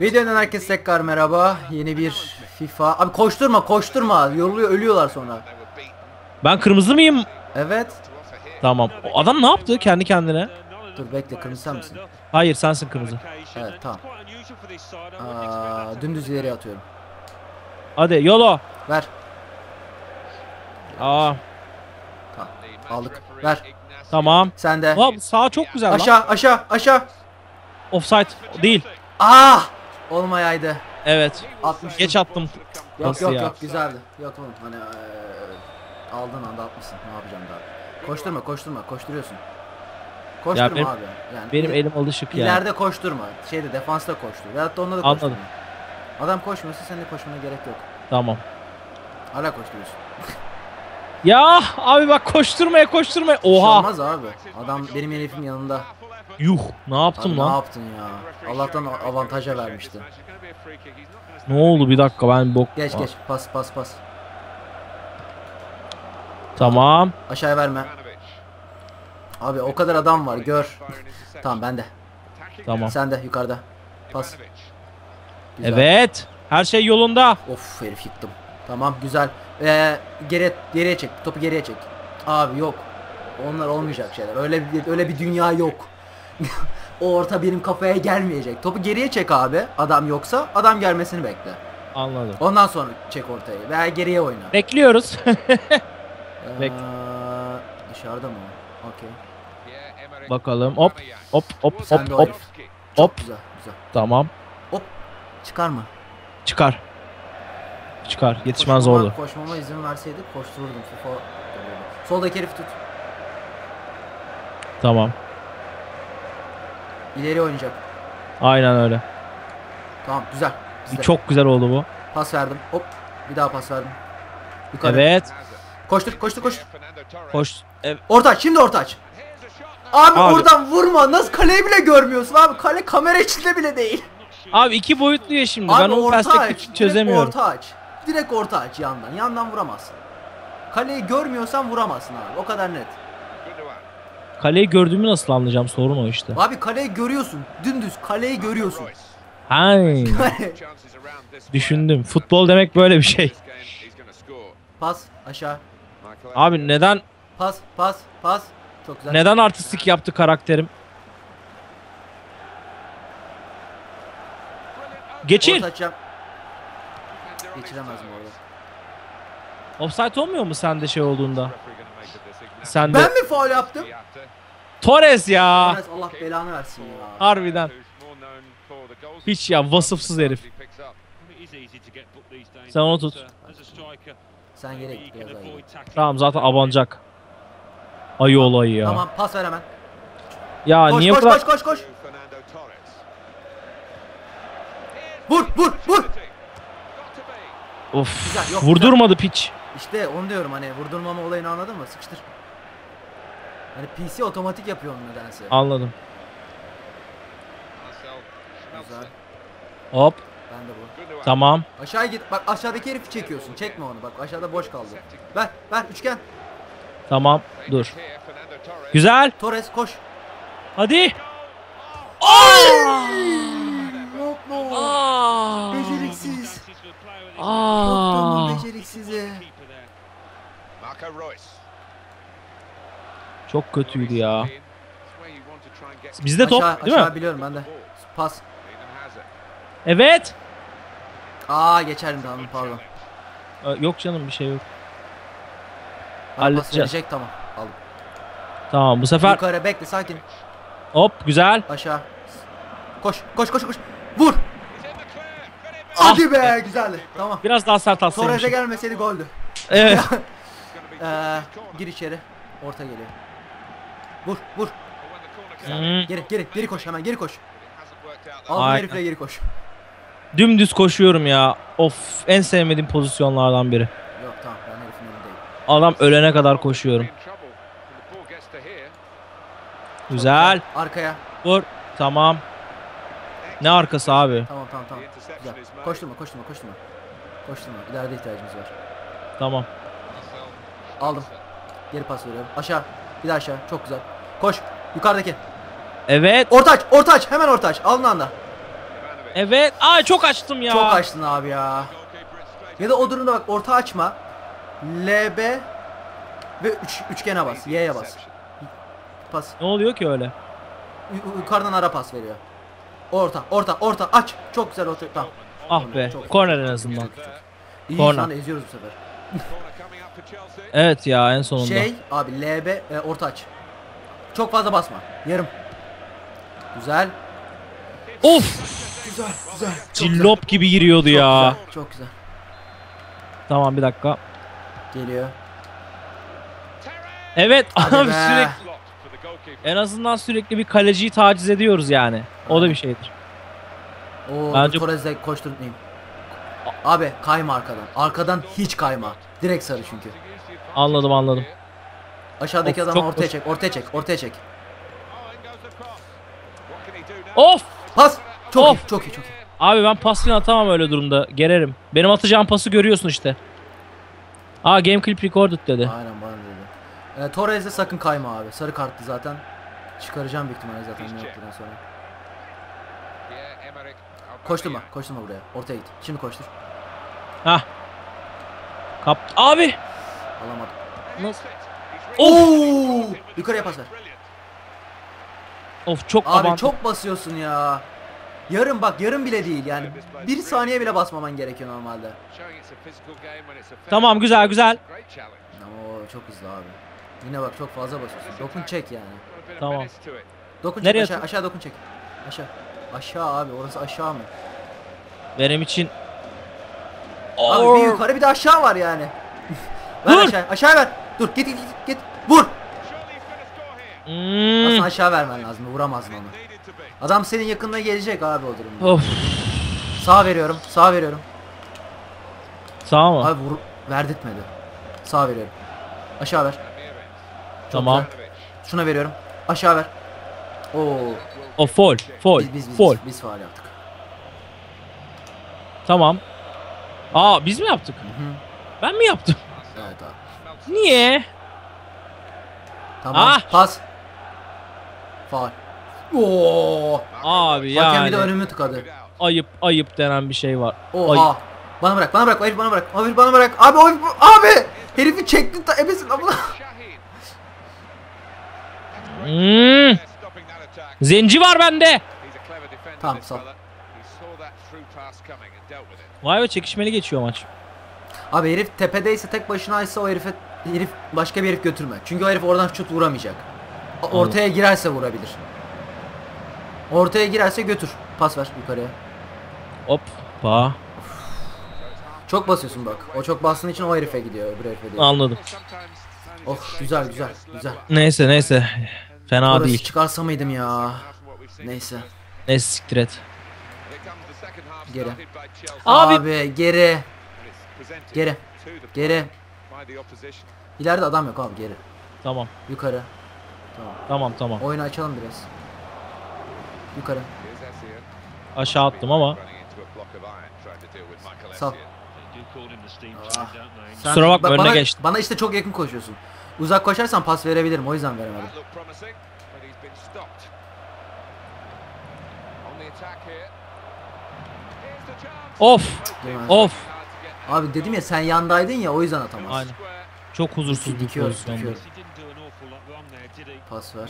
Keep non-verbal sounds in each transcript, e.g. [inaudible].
Videodan herkese tekrar merhaba. Yeni bir FIFA. Abi koşturma koşturma. Yoruluyor ölüyorlar sonra. Ben kırmızı mıyım? Evet. Tamam. O adam ne yaptı kendi kendine? Dur bekle kırmızı sen misin? Hayır sensin kırmızı. Evet tamam. Aa, dümdüz ileriye atıyorum. Hadi yolo. Ver. Aa Tamam. Aldık. Ver. tamam. Sen de. Aa, sağ çok güzel lan. Aşağı aşağı aşağı. Offside değil. Ah! Olmayaydı. Evet. 60. Geç attım. Yok Nasıl yok ya? yok güzeldi. Yok oğlum hani eee, aldığın anda atmışsın. Ne yapacağım daha? Koşturma koşturma koşturuyorsun. Koşturma benim- abi. Yani Benim elim alışık ya. ileride koşturma. Şeyde defansta koştur. Veyahut da onda da Anladım. koşturma. Adam koşmuyorsa senin de koşmana gerek yok. Tamam. Hala koşturuyorsun. Ya abi bak koşturmaya koşturmaya. Şey Oha. olmaz abi. Adam benim herifin yanında. Yuh. Ne Abi yaptım ne lan? yaptın ya? Allah'tan avantaja vermişti. Ne oldu bir dakika ben bok. Geç Aa, geç. Pas pas pas. Tamam. Aşağıya verme. Abi o kadar adam var gör. Tamam bende. Tamam. Sen de yukarıda. Pas. Güzel. Evet. Her şey yolunda. Of herif yıktım. Tamam güzel. Ee, geri geriye çek. Topu geriye çek. Abi yok. Onlar olmayacak şeyler. Öyle bir öyle bir dünya yok. [laughs] o orta benim kafaya gelmeyecek. Topu geriye çek abi. Adam yoksa adam gelmesini bekle. Anladım. Ondan sonra çek ortayı veya geriye oyna. Bekliyoruz. [laughs] Ee, bek- dışarıda mı? Okey. Bakalım. Hop. Hop hop Sen hop hop. Hop. Güzel güzel. Tamam. Hop. Çıkar mı? Çıkar. Çıkar. Yetişmen Koşmama- zordu. Koşmama izin verseydik koştururdum. Soldaki herif tut. Tamam. İleri oynayacak. Aynen öyle. Tamam güzel. Bizde. Çok güzel oldu bu. Pas verdim. Hop. Bir daha pas verdim. Yukarı. Evet. Koştur koştur koş. Koş. Evet. Orta. Şimdi orta aç. Abi, Abi. oradan vurma. Nasıl kaleyi bile görmüyorsun abi. Kale kamera içinde bile değil. Abi iki boyutlu ya şimdi. Abi ben o perspektifi çözemiyorum. orta aç. Direkt orta aç yandan. Yandan vuramazsın. Kaleyi görmüyorsan vuramazsın abi. O kadar net. Kaleyi gördüğümü nasıl anlayacağım sorun o işte. Abi kaleyi görüyorsun. Dümdüz kaleyi görüyorsun. Hay. [laughs] Düşündüm. Futbol demek böyle bir şey. pas aşağı. Abi neden Pas pas pas. Çok güzel. neden artistik yaptı karakterim? Açacağım. Geçiremez mi orada? Offside olmuyor mu sende şey olduğunda? Sen de. Ben mi faul yaptım? Torres ya. Enes, Allah belanı versin ya. Harbiden. Hiç ya vasıfsız herif. Sen onu tut. Sen yere git biraz yere. Tamam zaten abanacak. Ayı olayı ya. Tamam pas ver hemen. Ya Koş niye bu koş kadar koş koş koş. Vur vur vur. Of, Güzel, yok, vurdurmadı piç. İşte onu diyorum hani vurdurmama olayını anladın mı? Sıkıştır. Hani PC otomatik yapıyor onu nedense. Anladım. Güzel. Hop. Ben de bu. Tamam. Aşağı git. Bak aşağıdaki herifi çekiyorsun. Çekme onu. Bak aşağıda boş kaldı. Ver ver üçgen. Tamam. Dur. Güzel. Torres koş. Hadi. Mutlu. Aa. Beceriksiz. Aa. Mutlu'nun beceriksizi. Çok kötüydü ya. Bizde top Aşağı, değil aşağı mi? biliyorum ben de. Pas. Evet. Aa geçerim tamam pardon. Ee, Yok canım bir şey yok. Ben pas Halledeceğiz. verecek tamam. Aldım. Tamam bu sefer Yukarı bekle sakin. hop güzel. Aşağı. Koş koş koş koş. Vur. Hadi be güzeldi. Tamam. Biraz daha sert Torres'e atsaymışım. gelmeseydi goldü. Evet. [laughs] Ee, gir içeri. Orta geliyor. Vur vur. Hmm. Geri geri geri koş hemen geri koş. Al herifle geri koş. Dümdüz koşuyorum ya. Of en sevmediğim pozisyonlardan biri. Yok tamam ben herifin önündeyim. Adam ölene kadar koşuyorum. Güzel. Arkaya. Vur. Tamam. Ne arkası abi? Tamam tamam tamam. Güzel. Koşturma koşturma koşturma. Koşturma. İleride ihtiyacımız var. Tamam. Aldım. Geri pas veriyorum. Aşağı. Bir daha aşağı. Çok güzel. Koş. Yukarıdaki. Evet. Orta aç. Orta aç. Hemen orta aç. Alın anda. Evet. Ay çok açtım ya. Çok açtın abi ya. Ya da o durumda bak orta açma. LB ve üç, üçgene bas. Y'ye bas. Pas. Ne oluyor ki öyle? Yu- Yukarıdan ara pas veriyor. Orta, orta, orta aç. Çok güzel orta. Tamam. Ah be. Çok- Korner en azından. İyi Korner. eziyoruz bu sefer. Evet ya en sonunda. Şey abi LB e, orta aç. Çok fazla basma. Yarım. Güzel. Of! Güzel, güzel. Cillop gibi giriyordu Çok ya. güzel, çok güzel. Tamam bir dakika. Geliyor. Evet [laughs] Hadi abi be. sürekli en azından sürekli bir kaleciyi taciz ediyoruz yani. O da bir şeydir. Oo, Bence- Torres'de koşturtmayayım. Abi kayma arkadan. Arkadan hiç kayma. Direkt sarı çünkü. Anladım anladım. Aşağıdaki Of, adamı çok ortaya boş. çek, ortaya çek, ortaya çek. Of! Pas. Çok Of. iyi, çok iyi, çok iyi. Abi ben pas falan atamam öyle durumda. Gererim. Benim atacağım pası görüyorsun işte. Aa game clip recorded dedi. Aynen bana dedi. E, Torres'de sakın kayma abi. Sarı kartlı zaten. Çıkaracağım büyük ihtimalle zaten ne yaptıktan sonra. Koşturma, koşturma buraya. Ortaya git. Şimdi koştur. Hah. Kap abi. Alamadım. Nasıl? Oo! Yukarıya pas ver. Of çok Abi avant- çok basıyorsun ya. Yarım bak yarım bile değil yani. Bir saniye bile basmaman gerekiyor normalde. Tamam güzel güzel. Ama o çok hızlı abi. Yine bak çok fazla basıyorsun. Dokun çek yani. Tamam. Dokun Nereye çek aşağı, atın? aşağı dokun çek. Aşağı. Aşağı abi orası aşağı mı? Benim için Abi Oo. bir yukarı bir de aşağı var yani. [laughs] ver Dur. aşağı. Aşağı ver. Dur git git git. git. Vur. Hmm. Aslında aşağı vermen lazım. Vuramazdın onu. Adam senin yakınına gelecek abi o durumda. Of. Sağ veriyorum. Sağ veriyorum. Sağ mı? Abi vur verdirtmedi. Sağ veriyorum. Aşağı ver. Çok Tamam. güzel. Şuna veriyorum. Aşağı ver. Oo. O foul. Foul. Biz biz biz, biz, faal yaptık. Tamam. Aa biz mi yaptık? Hı. Ben mi yaptım? Evet abi. Niye? Tamam. Ah! Pas. Faal. Oo. Abi Hakem yani bir de önümü tıkadı. ayıp ayıp denen bir şey var. Oha. Bana bırak, bana bırak, herif bana bırak. Herif bana bırak. Abi herif, abi! Herifi çektin ta ebesin abla. Hmm. Zenci var bende. Tamam, sağ ol. Vay be çekişmeli geçiyor maç. Abi herif tepedeyse tek başınaysa o herife herif başka bir herif götürme. Çünkü o herif oradan şut vuramayacak. Ortaya girerse vurabilir. Ortaya girerse götür. Pas ver yukarıya. Hoppa. Çok basıyorsun bak. O çok bastığın için o herife gidiyor, öbür herife değil. Anladım. Oh güzel güzel güzel. Neyse neyse. Fena Orası değil. çıkarsa mıydım ya? Neyse. Neyse siktir et. Geri. Abi- Abi, geri. Geri. Geri. İleride adam yok abi geri. Tamam. Yukarı. Tamam. Tamam tamam. Oyunu açalım biraz. Yukarı. Aşağı attım ama. Sağ. Ah. Sen- Kusura bakma, Bak önüne bana, geçtim. Bana işte çok yakın koşuyorsun. Uzak koşarsan pas verebilirim o yüzden veremedim. Of. Of. Abi dedim ya sen yandaydın ya o yüzden atamazsın. Aynen. Çok huzursuz bir dikiyoruz. Pas ver.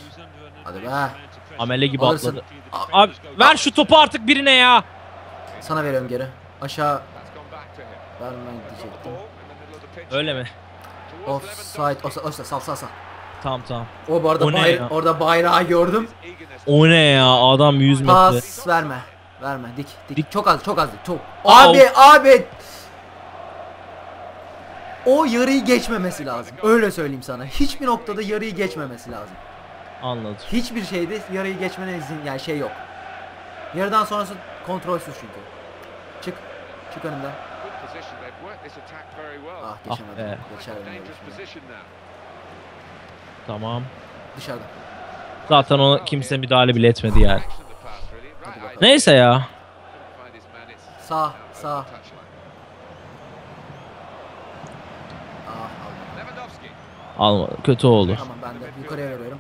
Hadi be. Amele gibi Alırsın. atladı. Abi ver şu topu artık birine ya. Sana veriyorum geri. Aşağı vermen diyecektim. Öyle mi? Offside. Offside. Offside. Sal sal sal. Tamam tamam. O bu arada O bayra- orada bayrağı gördüm. O ne ya adam 100 metre. Pas verme. Verme. Dik. Dik. Dik. Çok az. Çok az. Dik. Çok. Abi abi. O yarıyı geçmemesi lazım. Öyle söyleyeyim sana. Hiçbir noktada yarıyı geçmemesi lazım. Anladım. Hiçbir şeyde yarıyı geçmene izin yani şey yok. Yarıdan sonrası kontrolsüz çünkü. Çık. Çık önümden. Ah geçemedim. öyle şimdi. Tamam. Dışarıda. Zaten ona kimse müdahale bile etmedi yani. Neyse ya. Sağ. Sağ. Ah. Almadı. Kötü oldu. Tamam ben de yukarıya veriyorum.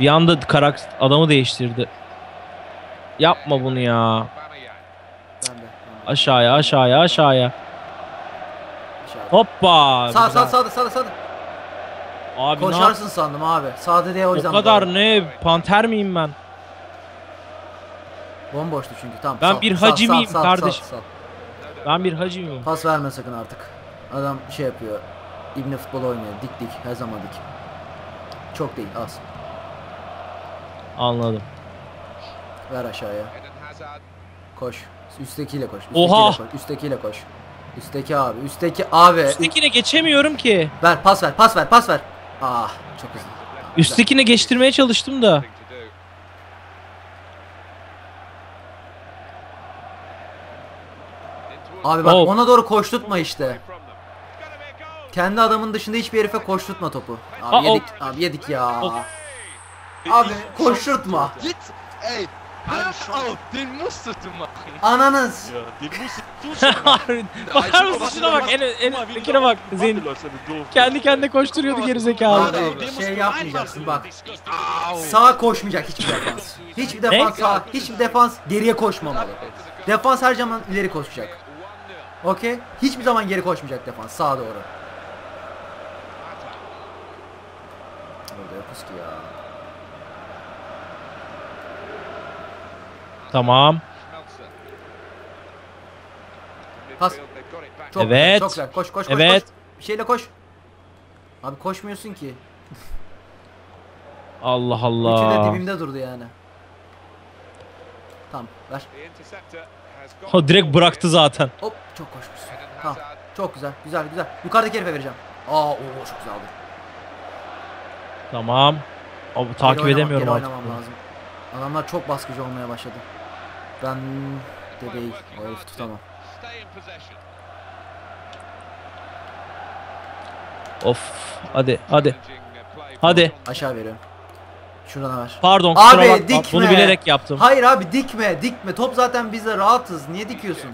Bir anda karak adamı değiştirdi. Yapma bunu ya. Aşağıya aşağıya aşağıya. Aşağı. Hoppa. Sağ sağ sağda sağda sağda. Abi Koşarsın sandım abi. Sağda diye o O yüzden. kadar bağırdım. ne? Panter miyim ben? Bomboştu çünkü tamam. Ben sal, bir hacı sal, miyim sal, kardeş? sal, sal. Ben bir hacı mıyım? Pas verme sakın artık. Adam şey yapıyor. İbne futbol oynuyor. Dik dik. Her zaman dik. Çok değil az. Anladım. Ver aşağıya. Koş. Üsttekiyle koş. Üsttekiyle Oha! Koş. Üsttekiyle koş. Üstteki abi. Üstteki abi. Üsttekine geçemiyorum ki. Ver pas ver. Pas ver. Pas ver. Ah çok hızlı. Üsttekine geçtirmeye çalıştım da. Abi bak Oh. ona doğru koşturtma işte. Kendi adamın dışında hiçbir herife koşturtma topu. Abi Aa, oh. yedik. Abi yedik ya. Oh. Abi koşturtma. Git! Ey! Hör auf! Den musst du machen! Ananız. [laughs] Bakar mısın şuna bak. En, en, bak. Zeyn kendi kendine koşturuyordu geri zekalı. Abi şey yapmayacaksın bak. Sağa koşmayacak hiçbir defans. Hiçbir defans sağa, hiçbir defans geriye koşmamalı. Defans her zaman ileri koşacak. Okey? Hiçbir zaman geri koşmayacak defans sağa doğru. Orada yokuz ki ya. Tamam. Pas. Çok Evet. çok güzel. Koş koş koş Evet. koş. Bir şeyle koş. Abi koşmuyorsun ki. [laughs] Allah Üçü de Allah. dibimde durdu yani. Tamam ver. O direkt bıraktı zaten. Hop çok koşmuşsun. Tamam. Çok güzel. Güzel güzel. Yukarıdaki herife vereceğim. Aa o çok güzel oldu. Tamam. Abi, Geri takip oynamak, edemiyorum geri artık. oynamam lazım. Adamlar çok baskıcı olmaya başladı. Ben de değil. O herifi tutamam. Of. Hadi hadi. Hadi. Aşağı veriyorum. Şuradan ver. Pardon Abi, kusura bakma. dikme. Bunu bilerek yaptım. Hayır abi dikme dikme. Top zaten bizde rahatız. Niye dikiyorsun?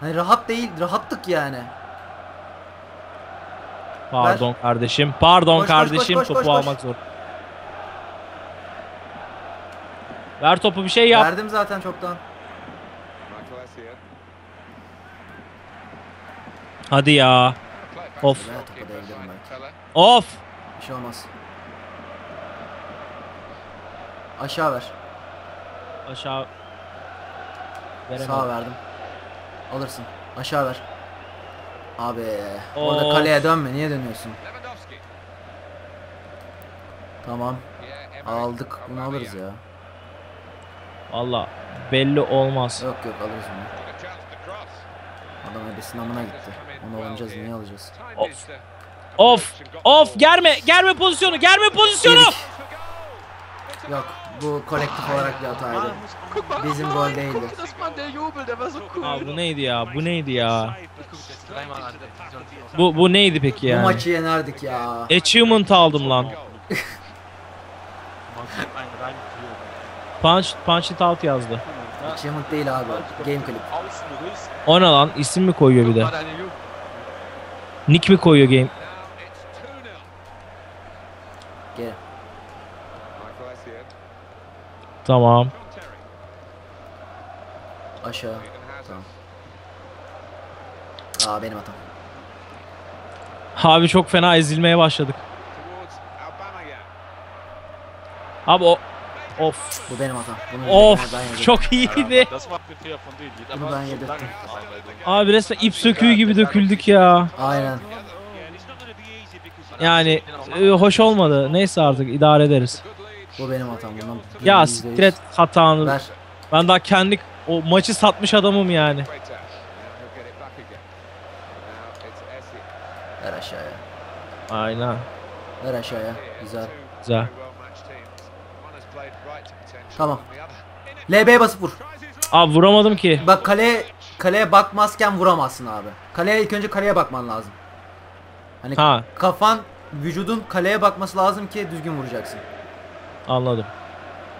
Hani rahat değil. Rahattık yani. Pardon kardeşim. Pardon Koş, koş, kardeşim. koş, koş, Topu koş, koş. almak zor. Ver topu bir şey yap. Verdim zaten çoktan. Hadi ya. Of. Of. Bir şey olmaz. Aşağı ver. Aşağı. Veremedim. Sağa verdim. Alırsın. Aşağı ver. Abi orada Of. kaleye dönme. Niye dönüyorsun? Tamam. Aldık. Bunu alırız ya. Valla belli olmaz. Yok yok alırız bunu. Öyle sınavına gitti. Onu alacağız niye alacağız? Of. Of. Of. Germe. Germe pozisyonu. Germe pozisyonu. Yedik. Yok bu kolektif olarak bir hataydı. Bizim gol değildi. Aa, bu neydi ya? Bu neydi ya? Bu bu neydi peki Bu yani? maçı yenerdik ya. Achievement aldım lan. [laughs] Punch punch it out yazdı. Achievement değil abi. Game clip. O ne lan? İsim mi koyuyor bir de? Nick mi koyuyor game? Gel. Tamam. Aşağı. Tamam. Aa benim hatam. Abi çok fena ezilmeye başladık. Abi o Of. Bu benim hatam. Bunu Of. ben. Çok iyiydi. Bunu ben yedirttim. Abi resmen ip söküğü gibi döküldük ya. Aynen. Yani e, hoş olmadı. Neyse artık idare ederiz. Bu benim hatam. Bundan Ya yüzde siktir yüz. et hatanı. Ver. Ben daha kendi o maçı satmış adamım yani. Ver aşağıya. Aynen. Ver aşağıya. Güzel. Güzel. Tamam. LB basıp vur. Abi vuramadım ki. Bak kaleye kaleye bakmazken vuramazsın abi. Kaleye ilk önce kaleye bakman lazım. Hani Ha kafan, vücudun kaleye bakması lazım ki düzgün vuracaksın. anladım.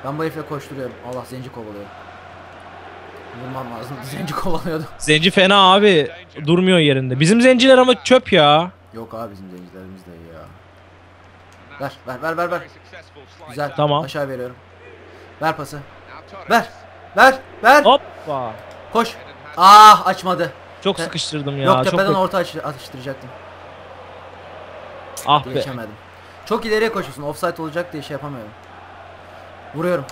Ben bu herifle koşturuyorum. Allah zenci kovalıyor. Vurmam lazım. [laughs] Zenci kovalıyordu. Zenci fena abi. Durmuyor yerinde. Bizim zenciler ama çöp ya. Yok abi bizim zencilerimiz de iyi ya. Ver ver ver ver ver. Güzel. Tamam. Aşağı veriyorum. Ver pası. Ver. Ver. Ver. Hoppa. Koş. Ah açmadı. Çok Te- sıkıştırdım ya. Yok çok tepeden kötü. orta aç- atıştıracaktım. Ah be. Geçemedim. Çok ileriye koşuyorsun. Offside olacak diye şey yapamıyorum. Vuruyorum.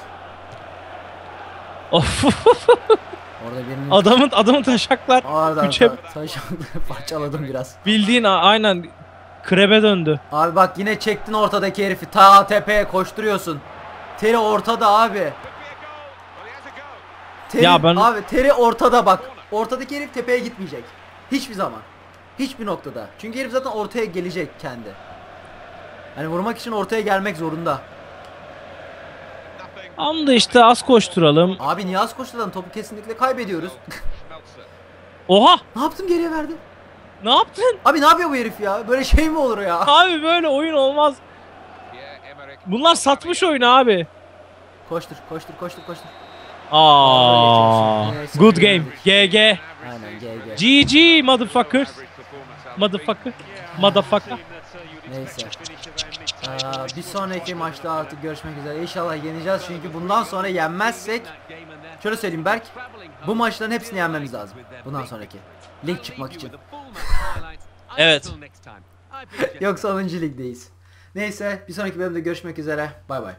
Of. [laughs] Orada birinin adamın adamın taşaklar Oradan üçe ta- [laughs] parçaladım biraz. bildiğin aynen krebe döndü. Abi bak yine çektin ortadaki herifi. Ta tepeye koşturuyorsun. Teri ortada abi. Teri, Ya ben- Abi teri ortada bak. Ortadaki herif tepeye gitmeyecek. Hiçbir zaman. Hiçbir noktada. Çünkü herif zaten ortaya gelecek kendi. Hani vurmak için ortaya gelmek zorunda. Anda işte az koşturalım. Abi niye az koştudan topu kesinlikle kaybediyoruz. [laughs] Oha! ne yaptım geriye verdim. Ne yaptın? Abi ne yapıyor bu herif ya? Böyle şey mi olur ya? Abi böyle oyun olmaz. Bunlar satmış oyunu abi. Koştur, koştur, koştur, koştur. Aa, good game. GG. Aynen GG. GG motherfuckers. Motherfucker. Motherfucker. Neyse. Aa, bir sonraki maçta artık görüşmek üzere. İnşallah yeneceğiz çünkü bundan sonra yenmezsek şöyle söyleyeyim Berk. Bu maçların hepsini yenmemiz lazım. Bundan sonraki. Lig çıkmak için. [laughs] Evet. Yoksa 10. ligdeyiz. Neyse bir sonraki bölümde görüşmek üzere. Bay bay.